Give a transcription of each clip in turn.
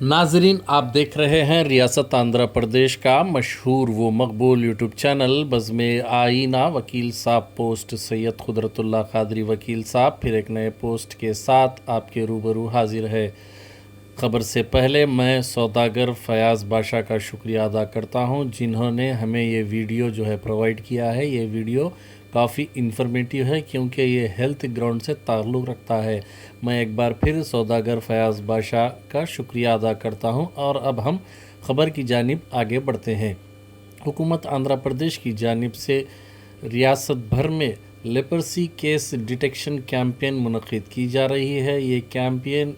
ناظرین، آپ دیکھ رہے ہیں ریاست آندھرا پردیش کا مشہور و مقبول یوٹیوب چینل۔ بزم آئینہ، وکیل صاحب پوسٹ، سید قدرت اللہ قادری، وکیل صاحب، پھر ایک نئے پوسٹ کے ساتھ آپ کے روبرو حاضر ہے خبر سے پہلے میں سوداگر فیاض بادشاہ کا شکریہ ادا کرتا ہوں، جنہوں نے ہمیں یہ ویڈیو جو ہے پروائیڈ کیا ہے، یہ ویڈیو کافی انفارمیٹیو ہے کیونکہ یہ ہیلتھ گراؤنڈ سے تعلق رکھتا ہے۔ میں ایک بار پھر سوداگر فیاض بادشاہ کا شکریہ ادا کرتا ہوں اور اب ہم خبر کی جانب آگے بڑھتے ہیں۔ حکومت آندھرا پردیش کی جانب سے ریاست بھر میں لیپرسی کیس ڈیٹیکشن کیمپین منعقد کی جا رہی ہے۔ یہ کیمپین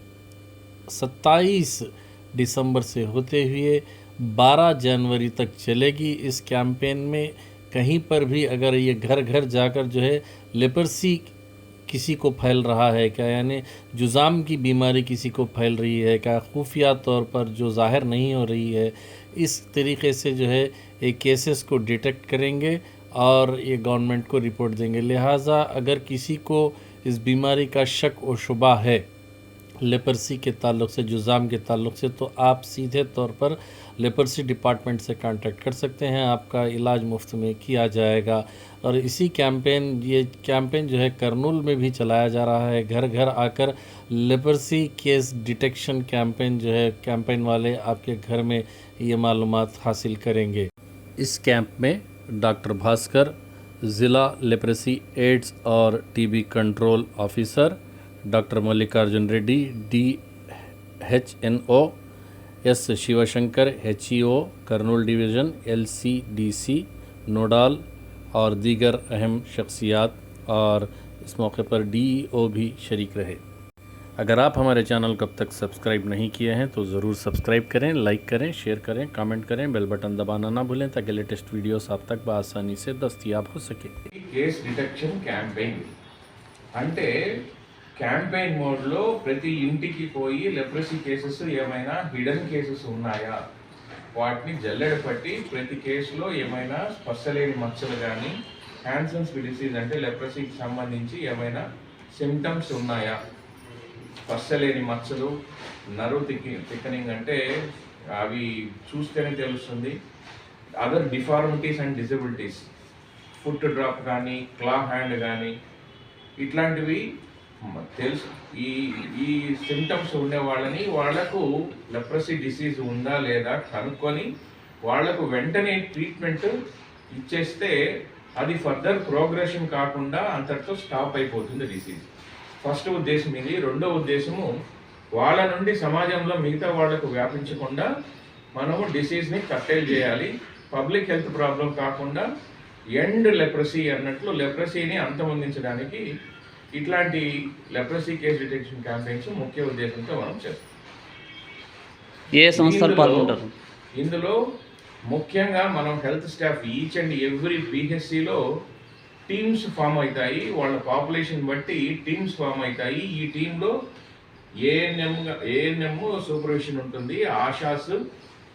ستائیس دسمبر سے ہوتے ہوئے بارہ جنوری تک چلے گی۔ اس کیمپین میں کہیں پر بھی اگر یہ گھر گھر جا کر جو ہے لیپرسی کسی کو پھیل رہا ہے، کیا یعنی جزام کی بیماری کسی کو پھیل رہی ہے، کیا خفیہ طور پر جو ظاہر نہیں ہو رہی ہے، اس طریقے سے جو ہے یہ کیسز کو ڈیٹیکٹ کریں گے اور یہ گورنمنٹ کو رپورٹ دیں گے۔ لہٰذا اگر کسی کو اس بیماری کا شک و شبہ ہے لیپرسی کے تعلق سے، جزام کے تعلق سے، تو آپ سیدھے طور پر لیپرسی ڈپارٹمنٹ سے کانٹیکٹ کر سکتے ہیں۔ آپ کا علاج مفت میں کیا جائے گا۔ اور اسی کیمپین، یہ کیمپین جو ہے کرنول میں بھی چلایا جا رہا ہے۔ گھر گھر آ کر لیپرسی کیس ڈیٹیکشن کیمپین جو ہے، کیمپین والے آپ کے گھر میں یہ معلومات حاصل کریں گے۔ اس کیمپ میں ڈاکٹر بھاسکر، ضلع لیپریسی ایڈز اور ٹی بی کنٹرول آفیسر ڈاکٹر ملکارجن ریڈی، ڈی ایچ این او، ایس شیو شنکر ایچ ای او، کرنول ڈویژن، ایل سی ڈی سی، نوڈال اور دیگر اہم شخصیات اور اس موقع پر ڈی ای او بھی شریک رہے۔ اگر آپ ہمارے چینل کب تک سبسکرائب نہیں کیے ہیں تو ضرور سبسکرائب کریں، لائک کریں، شیئر کریں، کامنٹ کریں، بیل بٹن دبانا نہ بھولیں تاکہ لیٹسٹ ویڈیوز آپ تک بآسانی سے دستیاب ہو سکے کیس ڈیٹیکشن کیمپین۔ అంటే క్యాంపెయిన్ మోడ్లో ప్రతి ఇంటికి పోయి లెప్రసీ కేసెస్ ఏమైనా హిడెన్ కేసెస్ ఉన్నాయా? వాటిని జల్లెడ పట్టి ప్రతి కేసులో ఏమైనా స్పర్శలేని మచ్చలు కానీ హ్యాన్సన్స్ డిసీజ్ అంటే లెప్రసీకి సంబంధించి ఏమైనా సిమ్టమ్స్ ఉన్నాయా? స్పర్శలేని మచ్చలు నరు తిక్కి థిక్కనింగ్ అంటే అవి చూస్తేనే తెలుస్తుంది. Other deformities and disabilities foot drop కానీ క్లా హ్యాండ్ కానీ ఇట్లాంటివి తెలుసు. ఈ ఈ సిమ్టమ్స్ ఉండే వాళ్ళని వాళ్ళకు లెప్రసీ డిసీజ్ ఉందా లేదా కనుక్కొని వాళ్ళకు వెంటనే ట్రీట్మెంట్ ఇచ్చేస్తే అది ఫర్దర్ ప్రోగ్రెషన్ కాకుండా అంతటితో స్టాప్ అయిపోతుంది డిసీజ్ ఫస్ట్ ఉద్దేశం ఇది. రెండో ఉద్దేశము వాళ్ళ నుండి సమాజంలో మిగతా వాళ్ళకు వ్యాపించకుండా మనము డిసీజ్ని కట్టేల్ చేయాలి. పబ్లిక్ హెల్త్ ప్రాబ్లం కాకుండా ఎండ్ లెప్రసీ అన్నట్లు లెప్రసీని అంతమొందించడానికి ఇట్లాంటి లెప్రసీ కేస్ డిటెక్షన్ క్యాంపెయిన్స్ ముఖ్య ఉద్దేశంతో మనం చేస్తాం. ఏ సంస్థలు ఇందులో- పాల్గొంటారు? ఇందులో ముఖ్యంగా మనం health staff each and every పిహెచ్సిలో teams form అవుతాయి. వాళ్ళ పాపులేషన్ బట్టి టీమ్స్ ఫామ్ అవుతాయి. ఈ టీంలో ఏఎన్ఎం ఏఎన్ఎం సూపర్విజన్ ఉంటుంది. ASHAs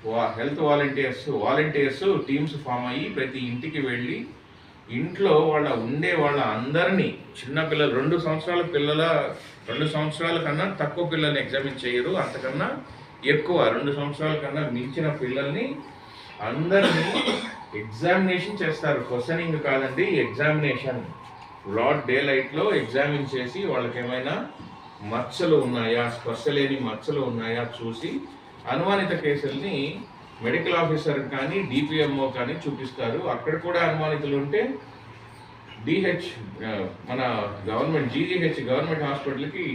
health volunteers volunteers teams form అయ్యి ప్రతి ఇంటికి వెళ్ళి ఇంట్లో వాళ్ళ ఉండే వాళ్ళ అందరినీ చిన్న పిల్లలు రెండు సంవత్సరాల పిల్లల రెండు సంవత్సరాల కన్నా తక్కువ పిల్లల్ని ఎగ్జామిన్ చేయరు. అంతకన్నా ఎక్కువ రెండు సంవత్సరాల కన్నా మించిన పిల్లల్ని అందరినీ ఎగ్జామినేషన్ చేస్తారు. క్వశ్చనింగ్ కాదండి ఎగ్జామినేషన్. లాడ్ డే లైట్లో ఎగ్జామిన్ చేసి వాళ్ళకి ఏమైనా మచ్చలు ఉన్నాయా? స్పర్శలేని మచ్చలు ఉన్నాయా? చూసి అనుమానిత కేసుల్ని మెడికల్ ఆఫీసర్ కానీ డిపిఎంఓ కానీ చూపిస్తారు. అక్కడ కూడా అనుమానితులు ఉంటే డిహెచ్ మన గవర్నమెంట్ జీజీహెచ్ గవర్నమెంట్ హాస్పిటల్కి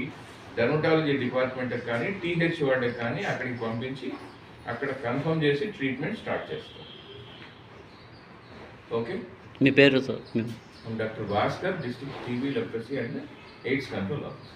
డెర్మటాలజీ డిపార్ట్మెంట్ కానీ టీహెచ్ వాడికి కానీ అక్కడికి పంపించి అక్కడ కన్ఫర్మ్ చేసి ట్రీట్మెంట్ స్టార్ట్ చేస్తాం ఓకే? మీ పేరు sir doctor Bhaskar district TB leprosy and AIDS control officer.